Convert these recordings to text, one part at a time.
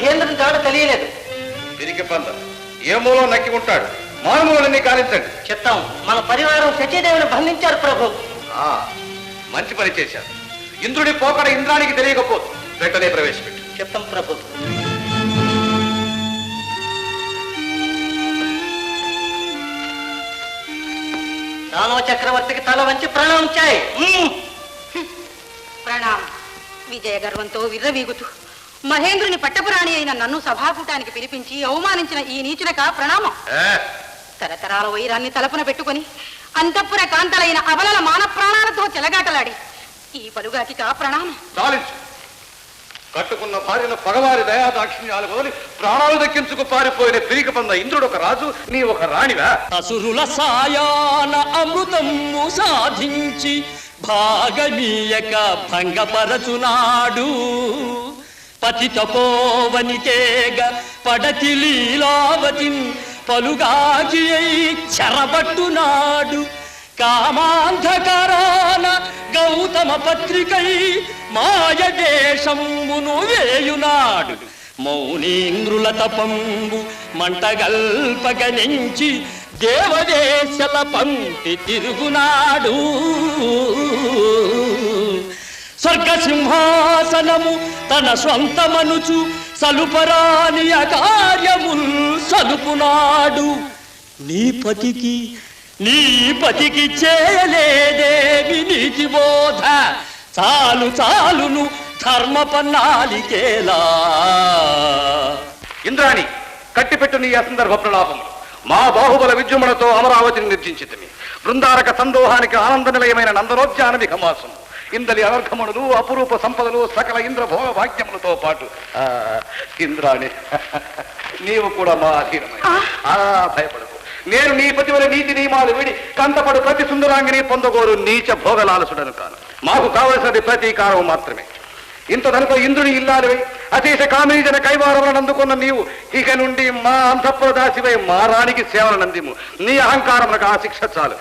మహేంద్రుని జాడ తెలియలేదు. తిరిగి పంద. ఏ మూలో నక్కి ఉంటాడు? మానవులన్నీ కానించండి. చెప్తాం. మన పరివారం శచీదేవిని బంధించారు ప్రభు. ఆ, మంచి పని చేశారు. ఇంద్రుడి పోకడ ఇంద్రానికి తెలియకపోదు. వెంటనే ప్రవేశపెట్టు. చెప్తాం ప్రభు. దానవ చక్రవర్తికి తల వంచి ప్రణామించాయి ప్రణామం. విజయ గర్వంతో విర్రవీగుతూ. మహేంద్రుని పట్టపురాణి అయిన నన్ను సభాకూటానికి పిలిపించి అవమానించిన ఈ నీచునక ప్రణామం. తరతరాల వైరాన్ని తలపున పెట్టుకొని అంతఃపుర కాంతలైన అబలల మాన ప్రాణాలతో చెలగాటలాడి ఈ పలుగాటిక ప్రణామం. చాలించు. కట్టుకున్న భార్యను పగవారి దయా దాక్షిణ్యాలు వదిలి ప్రాణాలు దక్కించుకు పారిపోయిన తిరిగి పంద ఇంద్రుడు ఒక రాజు నీ ఒక రాణివా? అసురుల సాయాన అమృతము సాధించి భాగమీయక భంగపరచునాడు. పతి తపోవనికేగ పడతి లీలావతిన్ పలుగాకి చెరబట్టునాడు కామాంధకరాన గౌతమ పత్రికై మాయ వేయునాడు మౌనీంద్రుల తపంబు మంటగల్పగనించి దేవదేశల పంపి తిరుగునాడు స్వర్గసింహాసనము తన స్వంతమనుచు సలుపరాని అకార్యముల్ సలుపునాడు. నీ పతికి నీ పతికి చేయలేదేమి నీతి బోధ? చాలు చాలును ధర్మ పన్నాలికేలా ఇంద్రాణి కట్టిపెట్టు నీ అసందర్భ ప్రలాపములు మా బాహుబల విజృంభణతో అమరావతిని నిర్జించితిమి. బృందారక సందోహానికి ఆనంద నిలయమైన నందనోద్యానమి ఘమాసం ఇందలి అనర్ఘమునులు అపురూప సంపదలు సకల ఇంద్ర భోగ భాగ్యములతో పాటు. ఆ, ఇంద్రాణి నీవు కూడా మా అధీనమై. ఆ. భయపడకు. నేను నీ పతివల నీతి నియమాలు విడి కంటపడు ప్రతి సుందరాంగిని పొందగోరు నీచ భోగలాలసుడను కాను. మాకు కావలసినది ప్రతీకారం మాత్రమే. ఇంత కనుక ఇంద్రుని ఇల్లాలివై అశేష కామినీజన కైవారములను అందుకున్న నీవు ఇక నుండి మా అంతఃపుర దాసివై మా రాణికి సేవలు నందిము. నీ అహంకారములకు ఆ శిక్ష చాలు.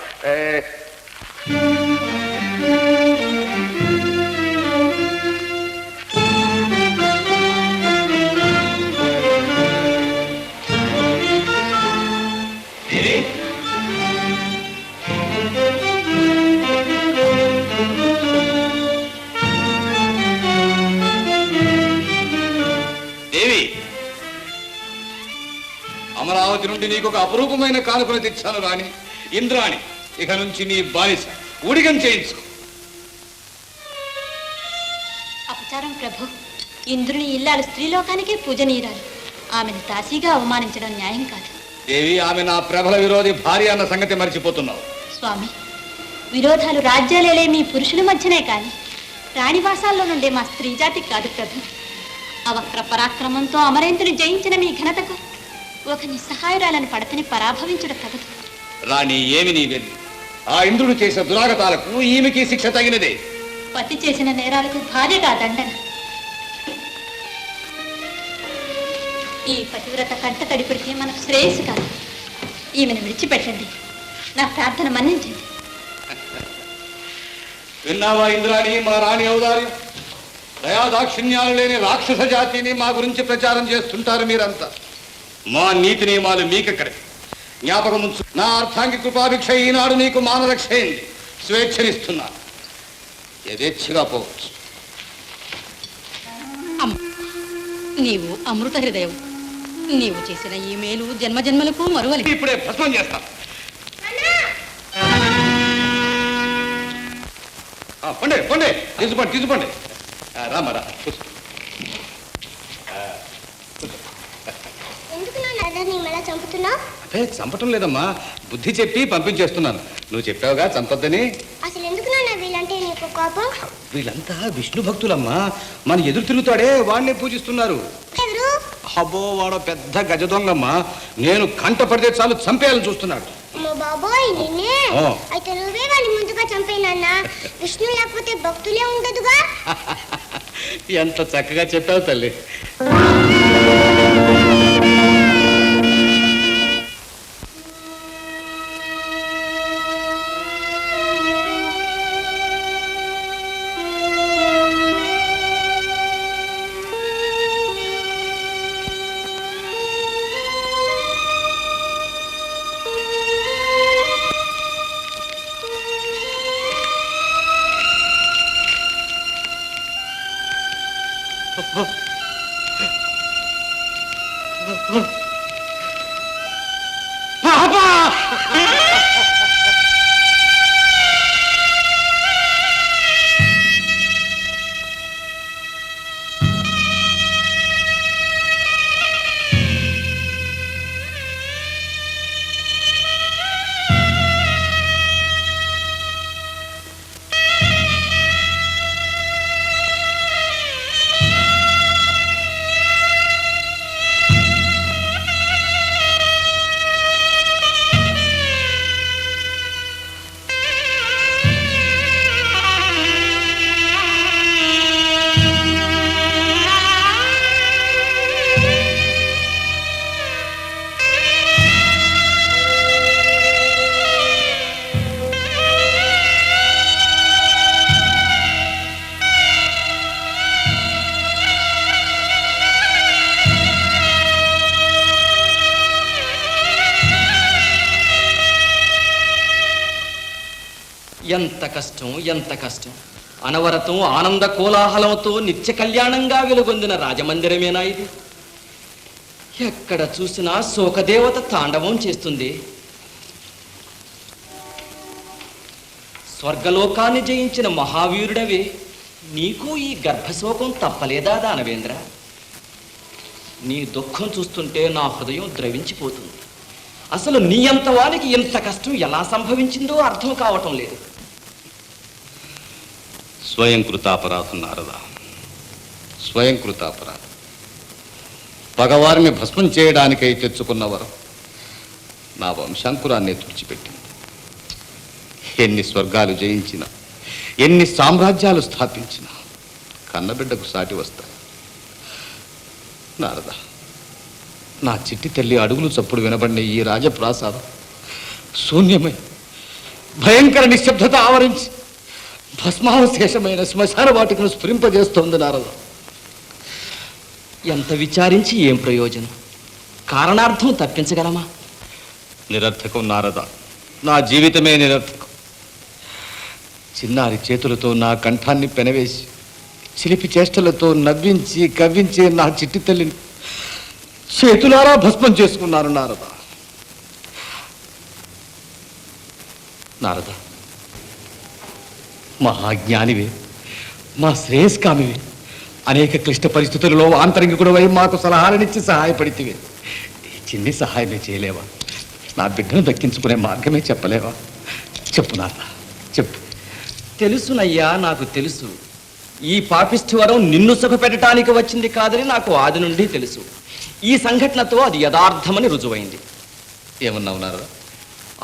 అమరావతి నుండి నీకు ఒక అపురూపమైన కానుకన తెచ్చాను రాణి. ఇంద్రాణి ఇక నుంచి నీ బానిస. ఊడిగం చేయించుకో అపచారం ప్రభు. ఇంద్రుని ఇల్లాలు స్త్రీలోకానికే పూజనీయురాలు. ఆమెను తాసీగా అవమానించడం న్యాయం కాదు. దేవి ఆమె నా ప్రబల విరోధి భార్య అన్న సంగతి మర్చిపోతున్నావు. స్వామి విరోధాలు రాజ్యాలేలే మీ పురుషుల మధ్యనే కాని రాణివాసాల్లో నుండే మా స్త్రీ జాతికి కాదు ప్రభు. అవక్ర పరాక్రమంతో అమరేంద్రుని జయించిన మీ ఘనతకు ఒక నిస్సహాయురాలని పడతని పరాభవించుట తగదు. రాణి ఏమి నీ వెళ్ళి ఆ ఇంద్రుడు చేసిన దురాగతాలకు ఈమెకి శిక్ష తగినదే. పతి చేసిన నేరాలకు భార్యగా దండన. ఈ పతివ్రత కంట తడి పెడితే మనకు శ్రేయస్సు కాదు. ఈమెను విడిచిపెట్టండి. నా ప్రార్థన మన్నించండి. విన్నావా ఇంద్రాణి మా రాణి ఔదార్యం? దయా దాక్షిణ్యాలు లేని రాక్షస జాతిని మా గురించి ప్రచారం చేస్తుంటారు మీరంతా. మా నీతి నియమాలు మీకెక్కడే. జ్ఞాపకం ఉంచు. నా అర్థాంగి కృపాభిక్ష ఈనాడు నీకు మానరక్ష అయింది స్వేచ్ఛనిస్తున్నా. యథేచ్ఛగా పోవచ్చు. నీవు అమృత హృదయం. నీవు చేసిన ఈ మేలు జన్మజన్మలకు మరువలి. ఇప్పుడే భస్మం చేస్తాం. పండే పండే తీసుకోండి తీసుకోండి ఆ, రామ్మా రా కూర్చో. ఎందుకు నాన్న అదే చంపటం లేదమ్మా. బుద్ధి చెప్పి పంపించేస్తున్నాను. నువ్వు చెప్పావుగా చంపొద్దని. అసలు ఎందుకు నాన్న వీళ్ళంటే నీకు కోపం? వీళ్ళంతా విష్ణు భక్తులమ్మా. మన ఎదురు తిరుగుతాడే వాడిని పూజిస్తున్నారు. ఎవరు? అబ్బో వాడో పెద్ద గజ దొంగమ్మా. నేను కంట పడితే చాలు చంపేయాలని చూస్తున్నాడు. అమ్మో బాబోయ్ నిన్నే. ఆ. అయితే నువ్వే వాడిని ముందుగా చంపేనాన్న విష్ణు లేకపోతే భక్తులే ఉండదుగా. ఎంత చక్కగా చెప్పావు తల్లి. Oh, oh. ఎంత కష్టం ఎంత కష్టం. అనవరతం ఆనంద కోలాహలంతో నిత్య కళ్యాణంగా వెలుగొందిన రాజమందిరమేనా ఇది? ఎక్కడ చూసినా శోకదేవత తాండవం చేస్తుంది. స్వర్గలోకాన్ని జయించిన మహావీరుడవే. నీకు ఈ గర్భశోకం తప్పలేదా దానవేంద్ర? నీ దుఃఖం చూస్తుంటే నా హృదయం ద్రవించిపోతుంది. అసలు నీ అంత వానికి ఇంత కష్టం ఎలా సంభవించిందో అర్థం కావటం లేదు. స్వయం కృతాపరాధం నారద. స్వయం కృతాపరాధం పగవారిని భస్మం చేయడానికై తెచ్చుకున్నవారు నా వంశాంకురాన్ని తుడిచిపెట్టింది. ఎన్ని స్వర్గాలు జయించినా ఎన్ని సామ్రాజ్యాలు స్థాపించినా కన్నబిడ్డకు సాటి వస్తాయి. నారద నా చిట్టి తల్లి అడుగులు చప్పుడు వినబడిన ఈ రాజప్రాసాదం శూన్యమై. భయంకర నిశ్శబ్దత ఆవరించి భస్మావశేషమైన శ్మశాన వాటికను స్ఫురింపజేస్తోంది నారద ఎంత విచారించి ఏం ప్రయోజనం? కారణార్థం తప్పించగలమా? నిరర్థకం నారద. నా జీవితమే నిరర్థకం. చిన్నారి చేతులతో నా కంఠాన్ని పెనవేసి చిలిపి చేష్టలతో నవ్వించి కవ్వించి నా చిట్టి తల్లిని చేతులారా భస్మం చేసుకున్నారు నారద. నారద మహాజ్ఞానివే మా శ్రేయస్కామివే అనేక క్లిష్ట పరిస్థితులలో ఆంతరంగికుడవై మాకు సలహాలనిచ్చి సహాయపడితివే. ఈ చిన్ని సహాయమే చేయలేవా? నా బిడ్డను దక్కించుకునే మార్గమే చెప్పలేవా? చెప్పు నాన్న చెప్పు. తెలుసునయ్యా నాకు తెలుసు. ఈ పాపిష్టి వరం నిన్ను సుఖపెట్టడానికి వచ్చింది కాదని నాకు ఆది నుండి తెలుసు. ఈ సంఘటనతో అది యథార్థమని రుజువైంది. ఏమన్నావు నారద?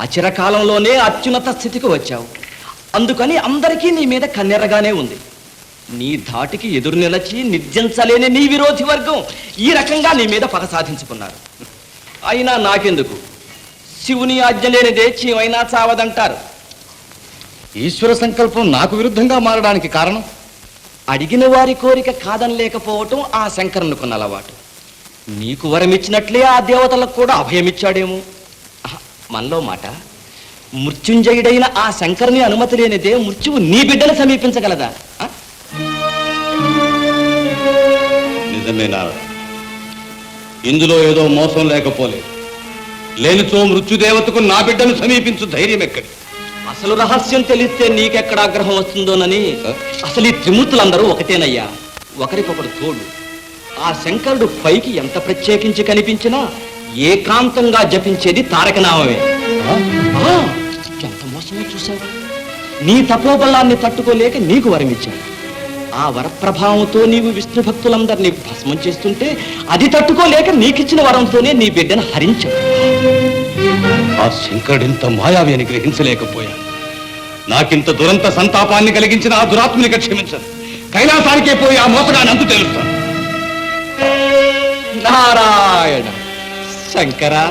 అచిరకాలంలోనే అత్యున్నత స్థితికి వచ్చావు. అందుకని అందరికీ నీ మీద కన్నెరగానే ఉంది. నీ ధాటికి ఎదురు నిలచి నిర్జించలేని నీ విరోధి వర్గం ఈ రకంగా నీ మీద పగ సాధించుకున్నారు. అయినా నాకెందుకు? శివుని ఆజ్ఞ లేనిదే చీమైనా చావదంటారు. ఈశ్వర సంకల్పం నాకు విరుద్ధంగా మారడానికి కారణం? అడిగిన వారి కోరిక కాదనలేకపోవటం ఆ శంకరునికున్న అలవాటు. నీకు వరమిచ్చినట్లే ఆ దేవతలకు కూడా అభయమిచ్చాడేమో. మనలో మాట? మృత్యుంజయుడైన ఆ శంకరుని అనుమతి లేనిదే మృత్యువు నీ బిడ్డను సమీపించగలదా? ఆ? నిజమే నారద. ఇందులో ఏదో మోసం లేకపోలేదు లేనిచో మృత్యుదేవతకు నా బిడ్డను సమీపించు ధైర్యం ఎక్కడి? అసలు రహస్యం తెలిస్తే నీకెక్కడ ఆగ్రహం వస్తుందోనని? అసలు ఈ త్రిమూర్తులందరూ ఒకటేనయ్యా. ఒకరికొకడు తోడు. ఆ శంకరుడు పైకి ఎంత ప్రత్యేకించి కనిపించినా ఏకాంతంగా జపించేది తారకనామమే. మోసమే చూశావు నీ తపోబలాన్ని తట్టుకోలేక నీకు వరమిచ్చాడు ఆ వరప్రభావంతో నీవు విష్ణు భక్తులందరినీ భస్మం చేస్తుంటే అది తట్టుకోలేక నీకిచ్చిన వరంతోనే నీ బిడ్డను హరించాడు ఆ శంకరుడింత మాయావి అని గ్రహించలేకపోయాను. నాకింత దురంత సంతాపాన్ని కలిగించిన ఆ దురాత్మనిక క్షమించను. కైలాసానికే పోయి ఆ మోసగాన్ని అంతు తెలుస్తాను. నారాయణ శంకరా!